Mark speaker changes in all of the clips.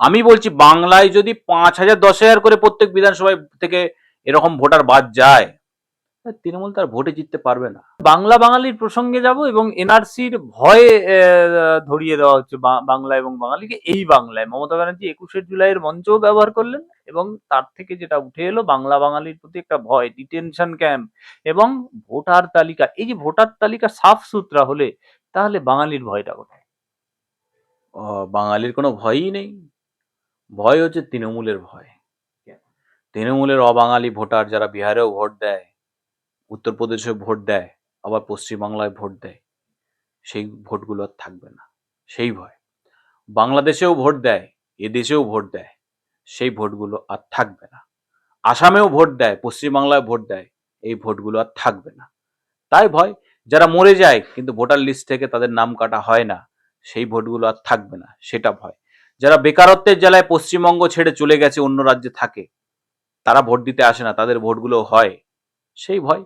Speaker 1: আমি বলছি, বাংলায় যদি পাঁচ হাজার, দশ হাজার করে প্রত্যেক বিধানসভায় থেকে এরকম ভোটার বাদ যায় তৃণমূল তার ভোটে জিততে পারবে না।
Speaker 2: বাংলা বাঙালির প্রসঙ্গে যাব এবং এনআরসির ভয়ে ধরিয়ে দেওয়া হচ্ছে বাংলা এবং বাঙালিকে এই বাংলায়। মমতা ব্যানার্জি একুশে জুলাইয়ের মঞ্চও ব্যবহার করলেন এবং তার থেকে যেটা উঠে এলো, বাংলা বাঙালির প্রতি একটা ভয় ডিটেনশন ক্যাম্প এবং ভোটার তালিকা। এই যে ভোটার তালিকা সাফ সুতরা হলে, তাহলে বাঙালির ভয়টা কোথায়?
Speaker 1: বাঙালির কোনো ভয়ই নেই। ভয় হচ্ছে তৃণমূলের ভয়। তৃণমূলের অবাঙালি ভোটার যারা বিহারেও ভোট দেয় উত্তরপ্রদেশেও ভোট দেয় আবার পশ্চিমবাংলায় ভোট দেয় সেই ভোটগুলো আর থাকবে না। সেই ভয়। বাংলাদেশেও ভোট দেয় এদেশেও ভোট দেয় সেই ভোটগুলো আর থাকবে না। আসামেও ভোট দেয় পশ্চিমবাংলায় ভোট দেয় এই ভোটগুলো আর থাকবে না। তাই ভয় যারা মরে যায় কিন্তু ভোটার লিস্ট থেকে তাদের নাম কাটা হয় না সেই ভোটগুলো আর থাকবে না সেটা ভয়। যারা বেকারত্বের জ্বালায় পশ্চিমবঙ্গ ছেড়ে চলে গেছে, অন্য রাজ্যে থাকে, তারা ভোট দিতে আসে না, তাদের ভোটগুলো হয়। সেই ভয়।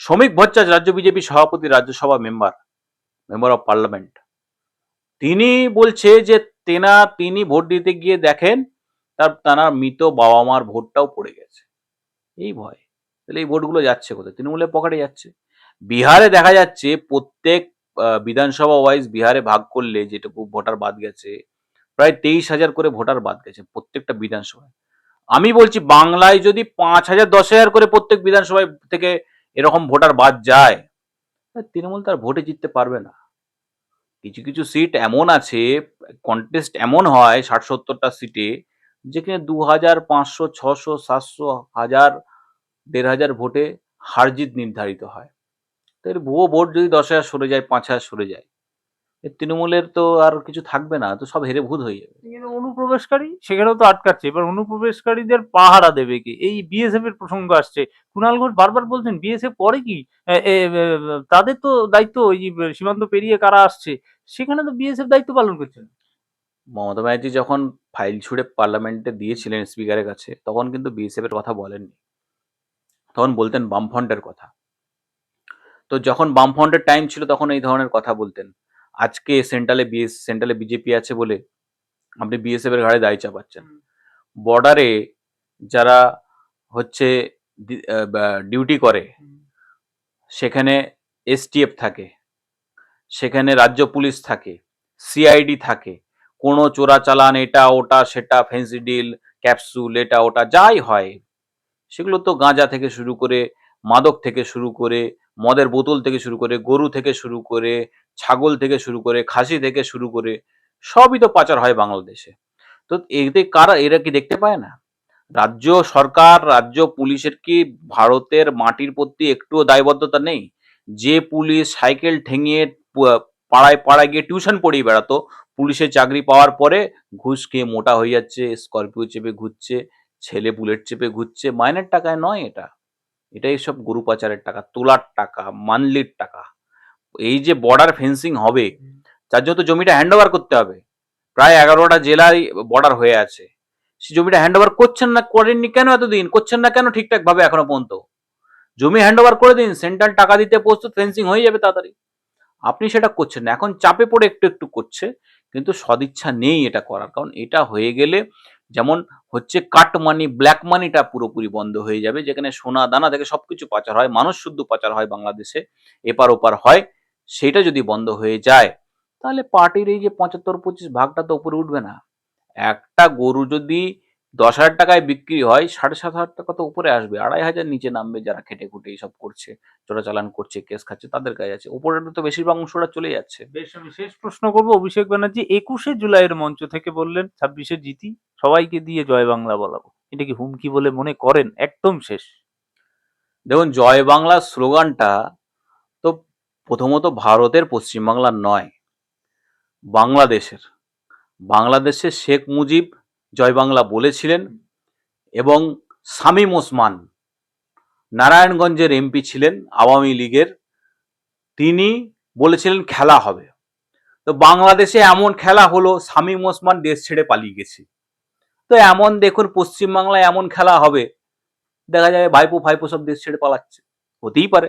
Speaker 1: শ্রমিক ভট্টাচার্য, রাজ্য বিজেপি সভাপতি, Rajya Sabha member member of parliament. তিনি বলছে যে তেনা, তিনি ভোট দিতে গিয়ে দেখেন তার তার মৃত বাবা মার ভোটটাও পড়ে গেছে। এই ভয়। তাহলে এই ভোটগুলো যাচ্ছে কোথায়? তৃণমূলের পকেটে যাচ্ছে। বিহারে দেখা যাচ্ছে প্রত্যেক বিধানসভা ওয়াইজ বিহারে ভাগ করলে যেটুকু ভোটার বাদ গেছে প্রায় তেইশ হাজার করে ভোটার বাদ গেছে প্রত্যেকটা বিধানসভায়। আমি বলছি, বাংলায় যদি পাঁচ হাজার, দশ হাজার করে প্রত্যেক বিধানসভায় থেকে এরকম ভোটার বাদ যায় তৃণমূল তার ভোটে জিততে পারবে না। কিছু কিছু সিট এমন আছে কন্টেস্ট এমন হয়, ষাট, সত্তরটা সিটে, যেখানে দু হাজার, পাঁচশো, ছশো, সাতশো, হাজার, দেড় হাজার ভোটে হার জিত নির্ধারিত হয়। তো এর ভুয়ো ভোট যদি দশ হাজার সরে যায়, পাঁচ হাজার সরে যায়। এ তৃণমূলের তো আর কিছু থাকবে না তো সব হেরে ভূত হয়ে যাবে।
Speaker 2: অনুপ্রবেশকারী সেখানেও তো আটকাচ্ছে। এবার অনুপ্রবেশকারীদের পাহারা দেবে কি? এই বিএসএফ এর প্রসঙ্গ আসছে। কুণাল ঘোষ বারবার বলছেন বিএসএফ পরে কি? তাদের তো দায়িত্ব ওই সীমান্ত পেরিয়ে কারা আসছে সেখানে তো বিএসএফ দায়িত্ব পালন করছে না।
Speaker 1: মমতা ব্যানার্জি যখন ফাইল ছুড়ে পার্লামেন্টে দিয়েছিলেন স্পিকারের কাছে তখন কিন্তু বিএসএফ এর কথা বলেননি। তখন বলতেন বামফ্রন্টের কথা। তো যখন বামফ্রন্টের টাইম ছিল তখন এই ধরনের কথা বলতেন। আজকে সেন্ট্রালে বিএস সেন্ট্রালে বিজেপি আছে বলে আপনি বিএসএফ এর ঘাড়ে দায় চাপাচ্ছেন। বর্ডারে যারা হচ্ছে ডিউটি করে সেখানে এসটিএফ থাকে সেখানে রাজ্য পুলিশ থাকে সিআইডি থাকে কোনো চোরাচালান এটা ওটা সেটা ফেন্সি ডিল ক্যাপসুল এটা ওটা যাই হয় সেগুলো তো গাঁজা থেকে শুরু করে মাদক থেকে শুরু করে, মদের বোতল থেকে শুরু করে, গরু থেকে শুরু করে, ছাগল থেকে শুরু করে, খাসি থেকে শুরু করে, সবই তো পাচার হয় বাংলাদেশে। তো এতে কারা, এরা কি দেখতে পায় না? রাজ্য সরকার, রাজ্য পুলিশের কি ভারতের মাটির প্রতি একটুও দায়বদ্ধতা নেই? যে পুলিশ সাইকেল ঠেঙিয়ে পাড়ায় পাড়ায় গিয়ে টিউশন পড়িয়ে বেড়াতো, পুলিশের চাকরি পাওয়ার পরে ঘুষ খেয়ে মোটা হয়ে যাচ্ছে, স্করপিও চেপে ঘুরছে, ছেলে বুলেট চেপে ঘুরছে, মাইনের টাকায় নয় এটা। এটাই সব গরু পাচারের টাকা, তোলার টাকা মানলির টাকা। এই যে বর্ডার ফেন্সিং হবে, তার জন্য তো জমিটা হ্যান্ড ওভার করতে হবে। প্রায় এগারোটা জেলায় বর্ডার হয়ে আছে। সে জমিটা হ্যান্ড ওভার করছেন না, করেননি কেন এতদিন? করছেন না কেন ঠিকঠাক ভাবে এখনও পর্যন্ত? জমি হ্যান্ড করে দিন সেন্ট্রাল টাকা দিতে প্রস্তুত ফেন্সিং হয়ে যাবে তাড়াতাড়ি। আপনি সেটা করছেন না। এখন চাপে পড়ে একটু একটু করছে, কিন্তু সদিচ্ছা নেই এটা করার। কারণ এটা হয়ে গেলে যেমন হচ্ছে কাট মানি ব্ল্যাক মানিটা পুরোপুরি বন্ধ হয়ে যাবে, যেখানে সোনা দানা থেকে সব কিছু পাচার হয়, মানুষ শুদ্ধ পাচার হয় বাংলাদেশে, এপার ওপার হয়, সেটা যদি বন্ধ হয়ে যায়, তাহলে পার্টির এই যে পঁচাত্তর, পঁচিশ ভাগটা তো উপরে উঠবে না। একটা গরু যদি দশ হাজার টাকায় বিক্রি হয় সাড়ে সাত হাজার টাকা তো উপরে আসবে আড়াই হাজার নিচে নামবে যারা খেটে খুটে এইসব করছে চোরাচালান করছে কেস খাচ্ছে তাদের কাছে আছে। উপরে তো বেশিরভাগ অংশটা চলে যাচ্ছে।
Speaker 2: বেশ আমি শেষ প্রশ্ন করব। অভিষেক ব্যানার্জি একুশে জুলাইয়ের মঞ্চ থেকে বললেন ছাব্বিশে জিতি সবাইকে দিয়ে জয় বাংলা বলাবো। এটা কি হুমকি বলে মনে করেন? একদম শেষ।
Speaker 1: দেখুন জয় বাংলা স্লোগানটা তো প্রথমত ভারতের পশ্চিমবাংলার নয় বাংলাদেশের। বাংলাদেশে শেখ মুজিব জয় বাংলা বলেছিলেন এবং শামীম ওসমান নারায়ণগঞ্জের এমপি ছিলেন, আওয়ামী লীগের। তিনি বলেছিলেন খেলা হবে। তো বাংলাদেশে এমন খেলা হলো, শামীম ওসমান দেশ ছেড়ে পালিয়ে গেছে। তো এমন দেখুন, পশ্চিমবাংলায় এমন খেলা হবে, দেখা যাবে ভাইপো ভাইপো সব দেশ ছেড়ে পালাচ্ছে। হতেই পারে।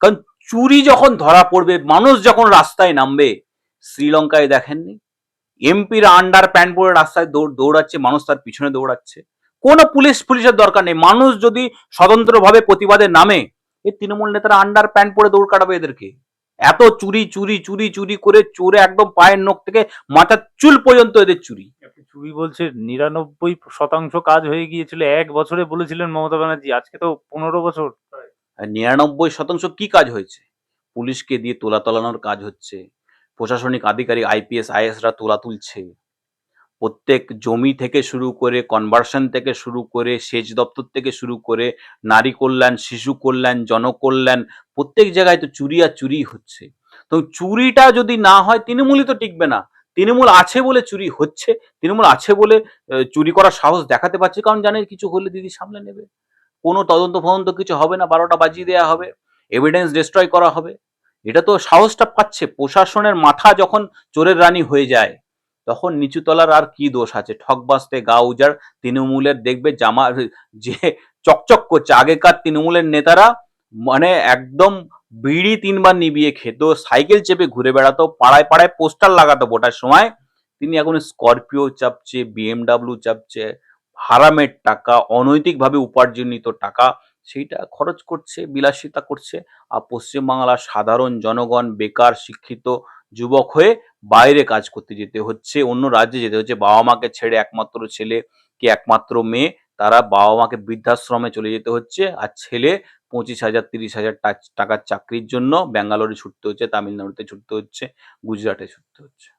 Speaker 1: কারণ চুরি যখন ধরা পড়বে, মানুষ যখন রাস্তায় নামবে, শ্রীলঙ্কায় দেখেননি। এমপিরা আন্ডার প্যান্ট পরে রাস্তায় দৌড় দৌড়াচ্ছে মানুষ তার পিছনে দৌড়াচ্ছে। কোনো পুলিশ পুলিশের দরকার নেই। মানুষ যদি স্বতন্ত্রভাবে প্রতিবাদে নামে এই তৃণমূল নেতারা আন্ডার প্যান্ট পরে দৌড় কাটাবে এদেরকে। এত চুরি চুরি চুরি চুরি করে চোরে একদম পায়ের নখ থেকে মাথার চুল পর্যন্ত এদের চুরি।
Speaker 2: চুরি বলছে নিরানব্বই শতাংশ কাজ হয়ে গিয়েছিল। এক বছরে বলেছিলেন মমতা ব্যানার্জি আজকে তো পনেরো বছর।
Speaker 1: নিরানব্বই শতাংশ কি কাজ হয়েছে? পুলিশকে দিয়ে তোলা তলানোর কাজ হচ্ছে। প্রশাসনিক আধিকারিক আইপিএস আইএসরা তোলা তুলছে। প্রত্যেক জমি থেকে শুরু করে কনভার্সন থেকে শুরু করে সেচ দপ্তর থেকে শুরু করে নারী কল্যাণ, শিশু কল্যাণ, জনকল্যাণ, প্রত্যেক জায়গায় তো চুরি আর চুরি হচ্ছে। তো চুরিটা যদি না হয়, তৃণমূলই তো টিকবে না। তৃণমূল আছে বলে চুরি হচ্ছে, তৃণমূল আছে বলে চুরি করার সাহস দেখাতে পারছে, কারণ জানে কিছু হলে দিদি সামলে নেবে। কোনো তদন্ত ফদন্ত কিছু হবে না, বারোটা বাজিয়ে দেওয়া হবে এভিডেন্স ডিস্ট্রয় করা হবে। এটা তো সাহসটা পাচ্ছে। প্রশাসনের মাথা যখন চোরের রানী হয়ে যায়, তখন নিচুতলার আর কি দোষ আছে? ঠকবাসতে গা উজাড়, তৃণমূলের দেখবে জামা, যে চকচক করছে। আগেকার তৃণমূলের নেতারা মানে একদম বিড়ি তিনবার নিবিয়ে খেত, সাইকেল চেপে ঘুরে বেড়াতো, পাড়ায় পাড়ায় পোস্টার লাগাতো ভোটার সময়। তিনি এখন স্করপিও চাপছে, বিএমডাব্লিউ চাপছে হারামের টাকা, অনৈতিকভাবে উপার্জনিত টাকা সেইটা খরচ করছে, বিলাসিতা করছে। আর পশ্চিমবাংলার সাধারণ জনগণ, বেকার, শিক্ষিত যুবক হয়ে বাইরে কাজ করতে যেতে হচ্ছে, অন্য রাজ্যে যেতে হচ্ছে। বাবা মাকে ছেড়ে একমাত্র ছেলে কি একমাত্র মেয়ে, তারা বাবা মাকে বৃদ্ধাশ্রমে চলে যেতে হচ্ছে। আর ছেলে পঁচিশ হাজার, তিরিশ হাজার টাক- টাকার চাকরির জন্য ব্যাঙ্গালোরে ছুটতে হচ্ছে, তামিলনাড়ুতে ছুটতে হচ্ছে, গুজরাটে ছুটতে হচ্ছে।